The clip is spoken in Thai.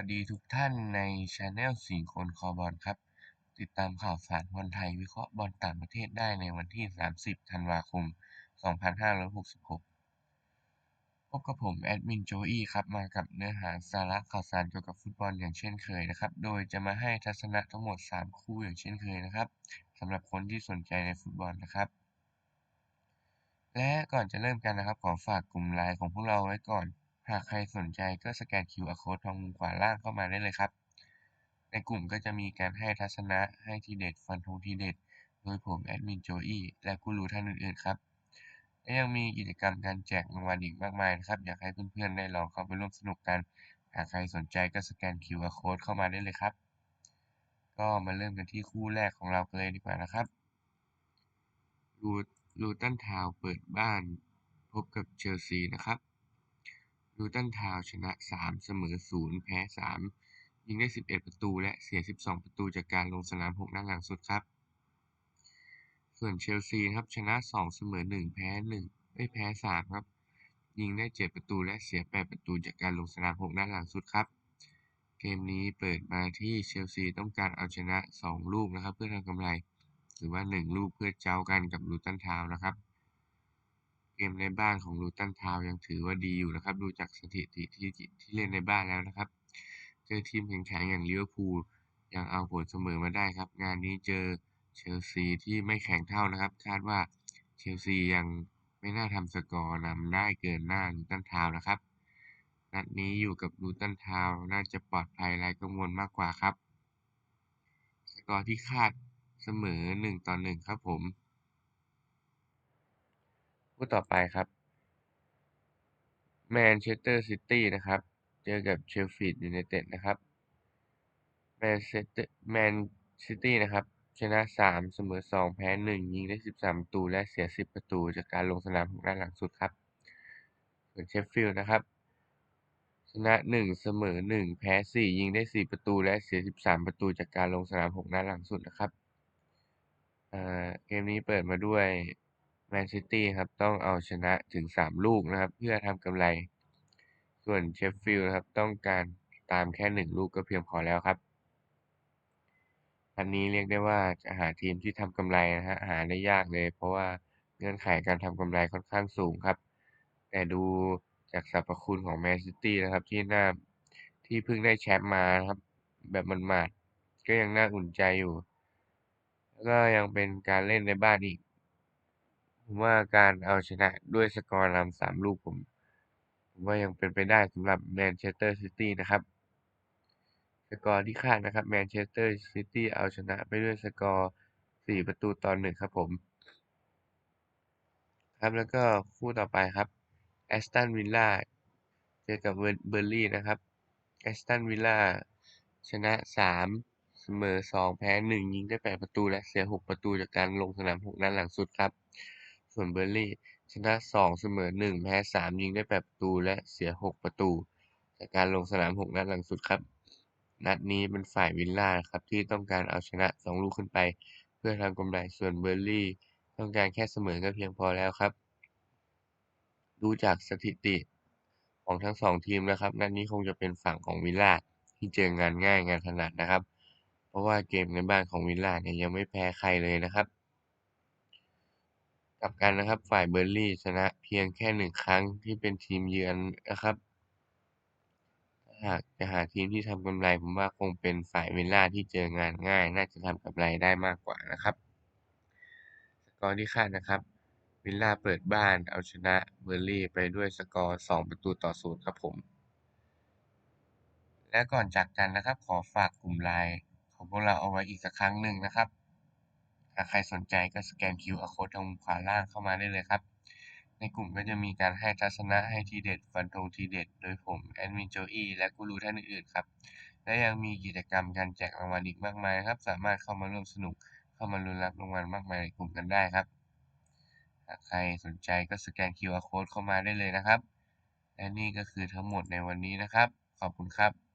วัสดีทุกท่านในช anel สี่คนคอบอลครับ ติดตามข่าวสารบอลไทยวิเคราะห์บอลต่างประเทศได้ในวันที่ 30 ธันวาคม 2566 พบกับผม แอดมินโจอี้ครับ มากับเนื้อหาสาระข่าวสารเกี่ยวกับฟุตบอลอย่างเช่นเคยนะครับ โดยจะมาให้ทัศนะทั้งหมด 3 คู่อย่างเช่นเคยนะครับสำหรับคนที่สนใจในฟุตบอลนะครับและก่อนจะเริ่มกันนะครับ ขอฝากกลุ่มไลน์ของพวกเราไว้ก่อน หากใครสนใจก็สแกน QR Code ทางมุมขวาล่างเข้ามาได้เลยครับ ในกลุ่มก็จะมีการให้ทัศนะ ให้ทีเด็ด ฟันธงทีเด็ด โดยผมแอดมินโจอี้และกูรูท่านอื่นๆครับ และยังมีกิจกรรมการแจกรางวัลอีกมากมายนะครับ อยากให้เพื่อนๆได้ลองเข้าไปร่วมสนุกกัน หากใครสนใจก็สแกน QR Code เข้ามาได้เลยครับ ก็มาเริ่มกันที่คู่แรกของเราเลยดีกว่านะครับลูลูตันทาวเปิดบ้านพบกับเชลซีนะครับ ลูตันทาว์ชนะ 3 เสมอ 0 แพ้ 3 ยิงได้ 11 ประตูและเสีย 12 ประตูจากการลงสนาม 6 นัดหลังสุดครับ ส่วนเชลซีครับชนะ 2 เสมอ 1 แพ้1ไม่แพ้ 3 ครับ ยิงได้ 7 ประตูและเสีย 8 ประตูจากการลงสนาม 6 นัดหลังสุดครับ เกมนี้เปิดมาที่เชลซีต้องการเอาชนะ 2 ลูกนะครับ เพื่อทำกำไร หรือว่า 1 ลูกเพื่อเจ้ากันกับลูตันทาว์นะครับ เกมในบ้านของลูตันทาวยังถือว่าดีอยู่นะครับ ดูจากสถิติที่ที่เล่นในบ้านแล้วนะครับ เจอทีมแข็งๆอย่างลิเวอร์พูลยังเอาผลเสมอมาได้ครับ งานนี้เจอเชลซีที่ไม่แข็งเท่านะครับ คาดว่าเชลซียังไม่น่าทำสกอร์นำได้เกินหน้าลูตันทาวนะครับ นัดนี้อยู่กับลูตันทาวน์น่าจะปลอดภัยไร้กังวลมากกว่าครับ สกอร์ที่คาดเสมอ1ต่อ1ครับผม คู่ต่อไปครับแมนเชสเตอร์ซิตี้นะครับ เจอกับเชลซียูไนเต็ดนะครับแมนเชสเตอร์แมนซิตี้นะครับ ชนะ 3 เสมอ 2 แพ้ 1 ยิงได้ 13 ประตู และเสีย 10 ประตูจากการลงสนามของด้านหลังสุดครับ ส่วนเชฟฟิลด์นะครับ ชนะ 1 เสมอ 1 แพ้ 4 ยิงได้ 4 ประตู และเสีย 13 ประตูจากการลงสนาม6นัดหลังสุดนะครับเกมนี้เปิดมาด้วย แมนซิตี้ครับต้องเอาชนะถึง 3 ลูกนะครับ เพื่อทำกำไร ส่วนเชฟฟิลด์นะครับต้องการตามแค่ 1 ลูกก็เพียงพอแล้วครับอันนี้เรียกได้ว่าจะหาทีมที่ทำกำไรนะฮะหาได้ยากเลย เพราะว่าเงื่อนไขการทำกำไรค่อนข้างสูงครับ แต่ดูจากสรรพคุณของแมนซิตี้นะครับที่น่าที่เพิ่งได้แชมป์มาครับ แบบมันมาดก็ยังน่าอุ่นใจอยู่ แล้วก็ยังเป็นการเล่นในบ้านอีก ผมว่าการเอาชนะด้วยสกอร์นำสามลูกผม ผมว่ายังเป็นไปได้สำหรับแมนเชสเตอร์ซิตี้นะครับ สกอร์ที่คาดนะครับแมนเชสเตอร์ซิตี้เอาชนะไปด้วยสกอร์สี่ประตูต่อหนึ่งครับผม ครับแล้วก็คู่ต่อไปครับแอสตันวิลล่าเจอกับเบอร์ลี่นะครับแอสตันวิลล่าชนะสามเสมอสองแพ้หนึ่งยิงได้แปดประตูและเสียหกประตูจากการลงสนามหกนัดหลังสุดครับ ส่วนเบอร์ลี่ชนะ 2 เสมอ 1 แพ้ 3 ยิงได้8ประตูและเสีย 6 ประตู จากการลงสนาม 6 นัดหลังสุดครับ นัดนี้เป็นฝ่ายวิลล่าครับที่ต้องการเอาชนะ 2 ลูกขึ้นไป เพื่อทำกำไรส่วนเบอร์ลี่ ต้องการแค่เสมอก็เพียงพอแล้วครับ ดูจากสถิติของทั้งสองทีมนะครับ นัดนี้คงจะเป็นฝั่งของวิลล่าที่เจองานง่ายงานถนัดนะครับ เพราะว่าเกมในบ้านของวิลล่าเนี่ยยังไม่แพ้ใครเลยนะครับ กลับกันนะครับ ฝ่ายเบอร์ลี่ชนะเพียงแค่หนึ่งครั้งที่เป็นทีมเยือนนะครับ หากจะหาทีมที่ทำกำไรผมว่าคงเป็นฝ่ายวิลล่าที่เจองานง่าย น่าจะทำกำไรได้มากกว่านะครับ สกอร์ที่คาดนะครับ วิลล่าเปิดบ้านเอาชนะเบอร์ลี่ไปด้วยสกอร์2ประตูต่อศูนย์ครับผม และก่อนจากกันนะครับ ขอฝากกลุ่มไลน์ของพวกเราเอาไว้อีกสักครั้งหนึ่งนะครับ ถ้าใครสนใจก็สแกน QR Code ตรงขวาล่างเข้ามาได้เลยครับ ในกลุ่มก็จะมีการให้ทัศนะให้ทีเด็ดฟันธงทีเด็ด โดยผมแอดมินโจอี้และกูรูท่านอื่นๆครับ และยังมีกิจกรรมการแจกรางวัลอีกมากมายครับ สามารถเข้ามาร่วมสนุก เข้ามาลุ้นรับรางวัลมากมายในกลุ่มกันได้ครับ หากใครสนใจก็สแกน QR Code เข้ามาได้เลยนะครับ และนี่ก็คือทั้งหมดในวันนี้นะครับ ขอบคุณครับ